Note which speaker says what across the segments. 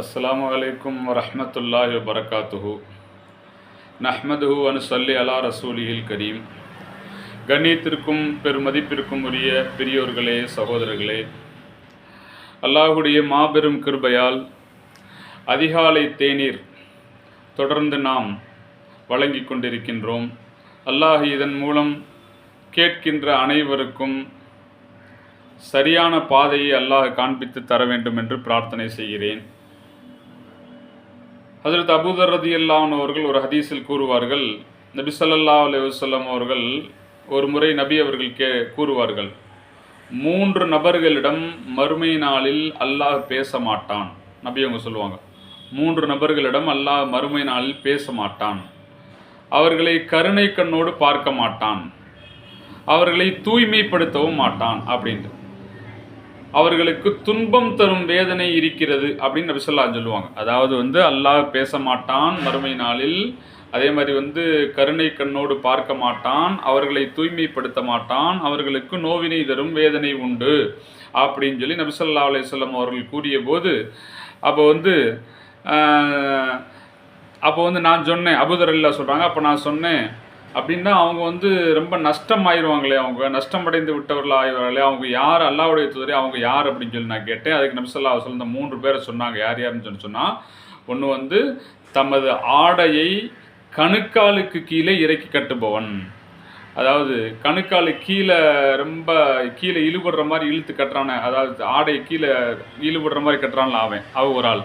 Speaker 1: அஸ்ஸலாமு அலைக்கும் வரமத்துல்லாஹி வரகாத்துஹு நஹ்மதுஹு அனுசல்லி அலா ரசூலியில் கரீம். கண்ணியத்திற்கும் பெருமதிப்பிற்கும் உரிய பெரியோர்களே சகோதரர்களே அல்லாஹுடைய மாபெரும் கிருபையால் அதிகாலை தேநீர் தொடர்ந்து நாம் வழங்கிக் கொண்டிருக்கின்றோம். அல்லாஹ் இதன் மூலம் கேட்கின்ற அனைவருக்கும் சரியான பாதையை அல்லாஹ் காண்பித்து தர வேண்டும் என்று பிரார்த்தனை செய்கிறேன். ஹசரத் அபூதர் ரதி அவர்கள் ஒரு ஹதீஸில் கூறுவார்கள் நபி ஸல்லல்லாஹு அலி வல்லம் அவர்கள் ஒரு முறை நபி அவர்கள் கே கூறுவார்கள் மூன்று நபர்களிடம் மறுமை நாளில் அல்லாஹ் பேச மாட்டான். நபி அவங்க சொல்லுவாங்க மூன்று நபர்களிடம் அல்லாஹ் மறுமை நாளில் பேச மாட்டான். அவர்களை கருணை கண்ணோடு பார்க்க மாட்டான். அவர்களை தூய்மைப்படுத்தவும் மாட்டான். அப்படின்ட்டு. அவர்களுக்கு துன்பம் தரும் வேதனை இருக்கிறது அப்படின்னு நபிசல்லா சொல்லுவாங்க. அதாவது வந்து அல்லாஹ் பேச மாட்டான் மறுமை நாளில் அதே மாதிரி வந்து கருணை கண்ணோடு பார்க்க மாட்டான் அவர்களை தூய்மைப்படுத்த மாட்டான் அவர்களுக்கு நோவினை தரும் வேதனை உண்டு அப்படின்னு சொல்லி நபிசல்லா அலையம் அவர்கள் கூறிய போது அப்போ வந்து அப்போ வந்து நான் சொன்னேன் அபுதரல்லா சொல்கிறாங்க அப்போ நான் சொன்னேன் அப்படின்னா அவங்க வந்து ரொம்ப நஷ்டம் ஆயிடுவாங்களே அவங்க நஷ்டமடைந்து விட்டவர்கள் ஆயிடுவாங்களே அவங்க யார் அல்லாவுடைய தூதரே அவங்க யார் அப்படின்னு சொல்லி நான் கேட்டேன். அதுக்கு நபிசல்லா சொல்ல இந்த மூன்று பேரை சொன்னாங்க. யார் யாருன்னு சொல்லி சொன்னால் ஒன்று வந்து தமது ஆடையை கணுக்காலுக்கு கீழே இறக்கி கட்டுபவன். அதாவது கணுக்காலு கீழே ரொம்ப கீழே இழுபடுற மாதிரி இழுத்து கட்டுறானே அதாவது ஆடையை கீழே இழுபடுற மாதிரி கட்டுறான்ல அவன் அவ ஒரு ஆள்.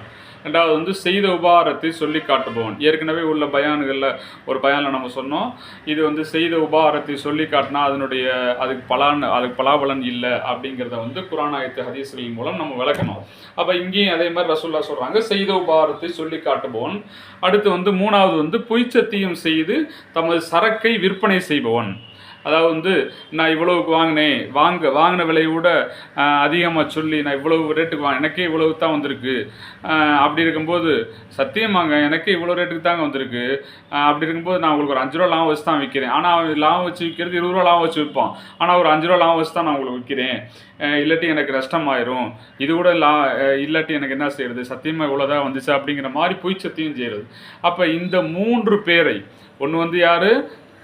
Speaker 1: ரெண்டாவது வந்து செய்த உபாரத்தை சொல்லி காட்டுபவன். ஏற்கனவே உள்ள பயான்களில் ஒரு பயானில் நம்ம சொன்னோம். இது வந்து செய்த உபாரத்தை சொல்லி காட்டினா அதனுடைய அதுக்கு பலான் அதுக்கு பலாபலன் இல்லை அப்படிங்கிறத வந்து குரானாயத்து ஹதீஸ்களின் மூலம் நம்ம விளக்கணும். அப்போ இங்கேயும் அதே மாதிரி ரசூல்லா சொல்கிறாங்க செய்த உபாரத்தை சொல்லி காட்டுபவன். அடுத்து வந்து மூணாவது வந்து பொய்ச்சத்தியம் செய்து தமது சரக்கை விற்பனை செய்பவன். அதாவது வந்து நான் இவ்வளவுக்கு வாங்கினேன் வாங்க வாங்கின விலையை விட அதிகமாக சொல்லி நான் இவ்வளவு ரேட்டுக்கு வாங்க எனக்கே இவ்வளவு தான் வந்திருக்கு. அப்படி இருக்கும்போது சத்தியமாங்க எனக்கே இவ்வளோ ரேட்டுக்கு தாங்க வந்திருக்கு. அப்படி இருக்கும்போது நான் உங்களுக்கு ஒரு அஞ்சு ரூபா லாபம் வச்சு தான் விற்கிறேன் ஆனால் அவன் லாபம் வச்சு விற்கிறது இருபது ரூபா லாபம் வச்சு விற்பான். ஆனால் ஒரு அஞ்சு ரூபா லாபம் வச்சு தான் நான் உங்களுக்கு விற்கிறேன் இல்லாட்டி எனக்கு நஷ்டமாயிரும். இது கூட லா இல்லாட்டி எனக்கு என்ன செய்யறது? சத்தியமாக இவ்வளோதான் வந்துச்சு அப்படிங்கிற மாதிரி பொய் சத்தியம் செய்கிறது அப்போ இந்த மூன்று பேரை ஒன்று வந்து யார்?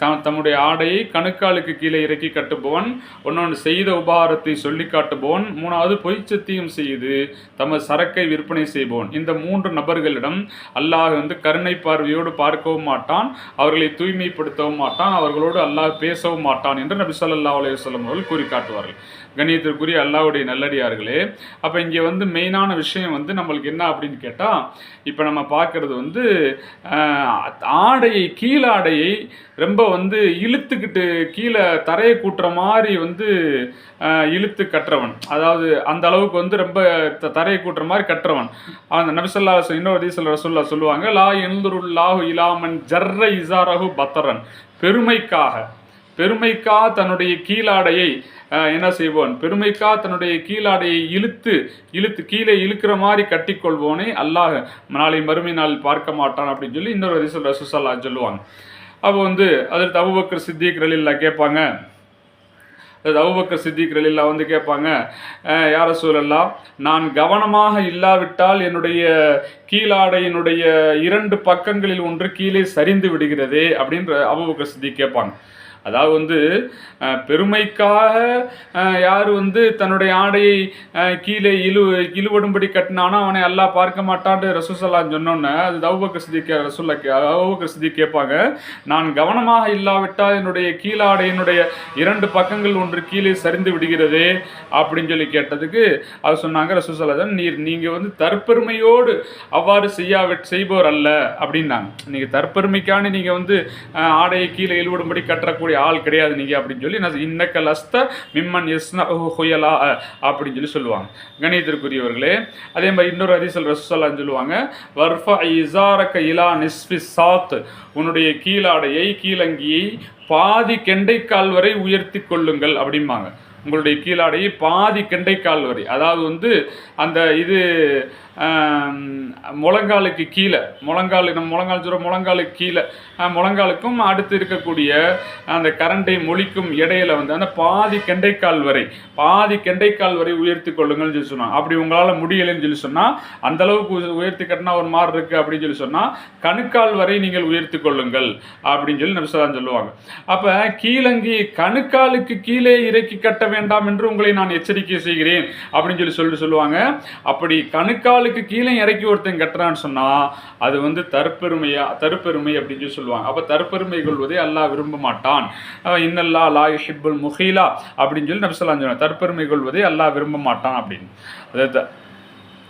Speaker 1: த தம்முடைய ஆடையை கணுக்காலுக்கு கீழே இறக்கி கட்டுபவன் ஒன்னொன்று செய்த உபகாரத்தை சொல்லி காட்டுபவன் மூணாவது பொய்ச்சத்தையும் செய்து தமது சரக்கை விற்பனை செய்பவன். இந்த மூன்று நபர்களிடம் அல்லாஹ் வந்து கருணை பார்வையோடு பார்க்கவும் மாட்டான் அவர்களை தூய்மைப்படுத்தவும் மாட்டான் அவர்களோடு அல்லாஹ் பேசவும் மாட்டான் என்று நபி சொல்லல்லா அலைஹி வஸல்லம் அவர்கள் கூறி காட்டுவார்கள். கணியத்திற்குரிய அல்லாவுடைய நல்லடியார்களே அப்போ இங்கே வந்து மெயினான விஷயம் வந்து நம்மளுக்கு என்ன அப்படின்னு கேட்டால் இப்போ நம்ம பார்க்குறது வந்து ஆடையை கீழாடையை ரொம்ப வந்து இழுத்துக்கிட்டு கீழே தரையை கூட்டுற மாதிரி வந்து இழுத்து கட்டுறவன். அதாவது அந்த அளவுக்கு வந்து ரொம்ப த- தரையை கூட்டுற மாதிரி கட்டுறவன். அந்த நபிசல்லா இன்னொரு ஹதீஸ்ல ரசூல்லா சொல்லுவாங்க லா எந்தருல்லாஹு இலாமன் ஜர்ர இசாரஹு பத்தரன் பெருமைக்காக பெருமைக்கா தன்னுடைய கீழாடையை என்ன செய்வோன் பெருமைக்கா தன்னுடைய கீழாடையை இழுத்து இழுத்து கீழே இழுக்கிற மாதிரி கட்டிக்கொள்வோனே அல்லாஹ் நாளை மறுமை நாள் பார்க்க மாட்டான் அப்படின்னு சொல்லி இன்னொரு ஹதீஸ்ல ரசூசல்லா சொல்லுவாங்க. அப்போ வந்து அதில் தபுபக்கர் சித்திக் ரலில்லா கேட்பாங்க. அது அபுபக்கர் சித்திக் ரலில்லா வந்து கேட்பாங்க யார சூழல்லாம் நான் கவனமாக இல்லாவிட்டால் என்னுடைய கீழாடையினுடைய இரண்டு பக்கங்களில் ஒன்று கீழே சரிந்து விடுகிறதே அப்படின்ற அபுபக்கர் சித்திக் கேட்பாங்க. அதாவது வந்து பெருமைக்காக யார் வந்து தன்னுடைய ஆடையை கீழே இழு இழுபடும்படி கட்டினானோ அவனை எல்லாம் பார்க்க மாட்டான்ட்டு ரசூசல்லாம் சொன்னோன்னே அது அவுபக்க சிதி கே ரசூல்லா கே அவுபக்க சிதி கேட்பாங்க நான் கவனமாக இல்லாவிட்டால் என்னுடைய கீழாடையினுடைய இரண்டு பக்கங்கள் ஒன்று கீழே சரிந்து விடுகிறதே அப்படின்னு சொல்லி கேட்டதுக்கு அவர் சொன்னாங்க ரசூசல்லாதன் நீர் நீங்கள் வந்து தற்பெருமையோடு அவ்வாறு செய்யாவி செய்பவர் அல்ல அப்படின்னாங்க. நீங்கள் தற்பெருமைக்கான நீங்கள் வந்து ஆடையை கீழே இழுவிடும்படி கட்டக்கூடிய ஆள் கிடையாது நீங்கள் அப்படின்னு சொல்லி நான் இன்னக்க லஸ்த மிம்மன் எஸ்ன ஹுயலா அப்படின்னு சொல்லி சொல்லுவாங்க. கணிதத்திற்குரியவர்களே அதே மாதிரி இன்னொரு அதிசல் ரசூசல்லான்னு சொல்லுவாங்க வர்ஃபா இசாரக்க இலா நிஸ்பி சாத் உன்னுடைய கீழாடையை கீழங்கியை பாதி கெண்டைக்கால் வரை உயர்த்தி கொள்ளுங்கள் அப்படிம்பாங்க. உங்களுடைய கீழாடையை பாதி கெண்டைக்கால் வரை. அதாவது வந்து அந்த இது முழங்காலுக்கு கீழே முழங்கால் நம்ம முழங்கால் சொல்கிற முழங்காலுக்கு கீழே முழங்காலுக்கும் அடுத்து இருக்கக்கூடிய அந்த கரண்டை மொழிக்கும் இடையில வந்து அந்த பாதி கெண்டைக்கால் வரை பாதி கெண்டைக்கால் வரை உயர்த்தி கொள்ளுங்கள்னு சொல்லி சொன்னாங்க அப்படி உங்களால் முடியலைன்னு சொல்லி சொன்னால் அந்த அளவுக்கு உயர்த்தி கட்டினா ஒரு மாதிரி இருக்குது அப்படின்னு சொல்லி சொன்னால் கணுக்கால் வரை நீங்கள் உயர்த்தி கொள்ளுங்கள் அப்படின்னு சொல்லி நபிசலாம் சொல்லுவாங்க. அப்போ கீழங்கி கணுக்காலுக்கு கீழே இறக்கி கட்ட வேண்டாம் என்று உங்களை நான் எச்சரிக்கை செய்கிறேன் அப்படின்னு சொல்லி சொல்லிட்டு சொல்லுவாங்க. அப்படி கணுக்காலுக்கு கீழே இறக்கி ஒருத்தன் கட்டுறான்னு சொன்னால் அது வந்து தற்பெருமையா தற்பெருமை அப்படின்னு சொல்லி சொல்லுவாங்க. அப்போ தற்பெருமை கொள்வதை அல்லாஹ் விரும்ப மாட்டான். இன்னல்லா லா ஹிப்புல் முஹீலா அப்படின்னு சொல்லி நபிசலாம் சொன்னாங்க. தற்பெருமை கொள்வதை அல்லாஹ் விரும்ப மாட்டான் அப்படின்னு. அதாவது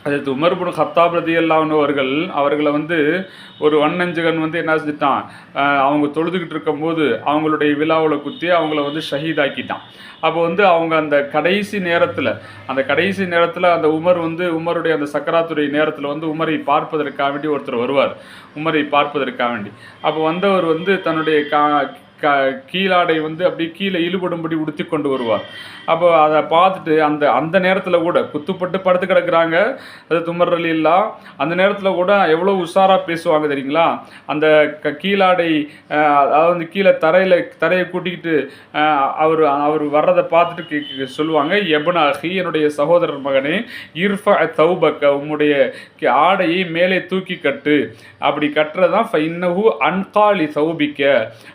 Speaker 1: அதாவது உமர்புன் ஹத்தாப் ரதி அவர்கள் அவர்களை வந்து ஒரு வண்ணஞ்சகன் வந்து என்ன செஞ்சிட்டான்? அவங்க தொழுதுகிட்டு இருக்கும்போது அவங்களுடைய விழாவில் குத்தி அவங்கள வந்து ஷஹீதாக்கிட்டான். அப்போ வந்து அவங்க அந்த கடைசி நேரத்தில் அந்த கடைசி நேரத்தில் அந்த உமர் வந்து உமருடைய அந்த சக்கராத்துடைய நேரத்தில் வந்து உமரை பார்ப்பதற்காக வேண்டி ஒருத்தர் வருவார். உமரை பார்ப்பதற்காக வேண்டி. அப்போ வந்தவர் வந்து தன்னுடைய கா க கீழாடை வந்து அப்படியே கீழே இழுபடும்படி உடுத்தி கொண்டு வருவார் அப்போ அதை பார்த்துட்டு அந்த அந்த நேரத்தில் கூட குத்துப்பட்டு படுத்து கிடக்குறாங்க. அது துமர் இல்லா. அந்த நேரத்தில் கூட எவ்வளோ உஷாராக பேசுவாங்க தெரியுங்களா? அந்த க கீழாடை அதாவது வந்து கீழே தரையில் தரையை கூட்டிக்கிட்டு அவர் அவர் வர்றதை பார்த்துட்டு கே- சொல்லுவாங்க எபனா என்னுடைய சகோதரர் மகனே இர்ஃபா தௌபக்க உம்முடைய ஆடையை மேலே தூக்கி கட்டு. அப்படி கட்டுறதான் ஃபைன்னஹு அன்காலி சௌபிக்க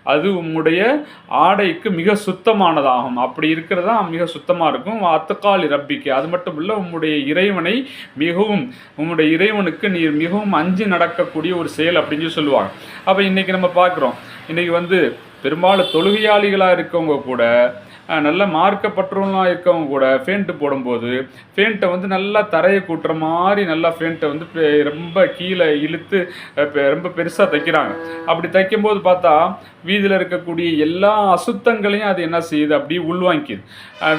Speaker 1: அது உம்முடைய ஆடைக்கு மிக சுத்தமானதாகும். அப்படி இருக்கிறதா மிக சுத்தமாக இருக்கும். அத்துக்காலி ரப்பிக்கு. அது மட்டும் இல்லை உம்முடைய இறைவனை மிகவும் உம்முடைய இறைவனுக்கு நீர் மிகவும் அஞ்சு நடக்கக்கூடிய ஒரு செயல் அப்படின்னு சொல்லி சொல்லுவாங்க. அப்போ இன்றைக்கி நம்ம பார்க்குறோம். இன்றைக்கி வந்து பெரும்பாலும் தொழுகையாளிகளாக இருக்கவங்க கூட நல்ல மார்க்கப்பற்றவங்களாக இருக்கவங்க கூட ஃபேண்ட்டு போடும்போது ஃபேண்ட்டை வந்து நல்லா தரையை கூட்டுற மாதிரி நல்லா ஃபேண்ட்டை வந்து பெ- ரொம்ப கீழே இழுத்து பெ- ரொம்ப பெருசாக தைக்கிறாங்க. அப்படி தைக்கும்போது பார்த்தா வீதியில் இருக்கக்கூடிய எல்லா அசுத்தங்களையும் அது என்ன செய்யுது? அப்படியே உள்வாங்கிக்குது.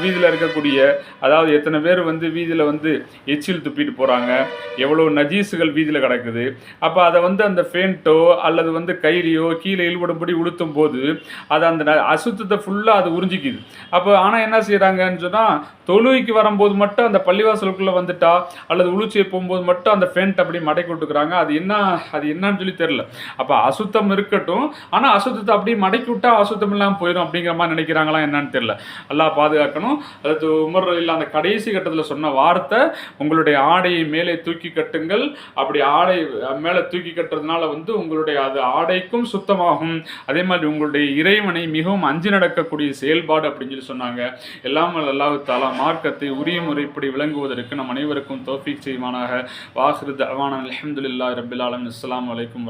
Speaker 1: வீதியில் இருக்கக்கூடிய அதாவது எத்தனை பேர் வந்து வீதியில் வந்து எச்சில் துப்பிட்டு போகிறாங்க எவ்வளோ நஜீஸுகள் வீதியில் கிடக்குது. அப்போ அதை வந்து அந்த ஃபேண்ட்டோ அல்லது வந்து கையிலையோ கீழே இழுபடும்படி உளுத்தும் போது அது அந்த ந- அசுத்தத்தை ஃபுல்லாக அது உறிஞ்சிக்குது. அப்போ ஆனால் என்ன செய்கிறாங்கன்னு சொன்னால் தொழுகைக்கு வரும்போது மட்டும் அந்த பள்ளிவாசலுக்குள்ளே வந்துட்டா அல்லது உளுச்சியை போகும்போது மட்டும் அந்த ஃபென்ட் அப்படி மடக்கி விட்டுக்கிறாங்க. அது என்ன அது என்னன்னு சொல்லி தெரில அப்போ அசுத்தம் இருக்கட்டும். ஆனால் அசுத்தத்தை அப்படியே மடக்கி விட்டா அசுத்தம் இல்லாமல் போயிடும் அப்படிங்கிற மாதிரி நினைக்கிறாங்களா என்னன்னு தெரில எல்லாம் பாதுகாக்கணும். அதாவது உமர் இல்லை அந்த கடைசி கட்டத்தில் சொன்ன வார்த்தை உங்களுடைய ஆடையை மேலே தூக்கி கட்டுங்கள். அப்படி ஆடை மேலே தூக்கி கட்டுறதுனால வந்து உங்களுடைய அது ஆடைக்கும் சுத்தமாகும். அதே மாதிரி உங்களுடைய இறைவனை மிகவும் அஞ்சு நடக்கக்கூடிய செயல்பாடு அப்படின்னு சொல்லி சொன்னாங்க எல்லாம் வல்ல அல்லாஹ் தாலா மார்க்கத்தை உரிய முறைப்படி விளங்குவதற்கு நம் அனைவருக்கும் தோஃபிக் செய்வானாக. வாஹிரு தவான அலமதுல்லா ரபில் ஆலம் அஸ்ஸலாமு அலைக்கும்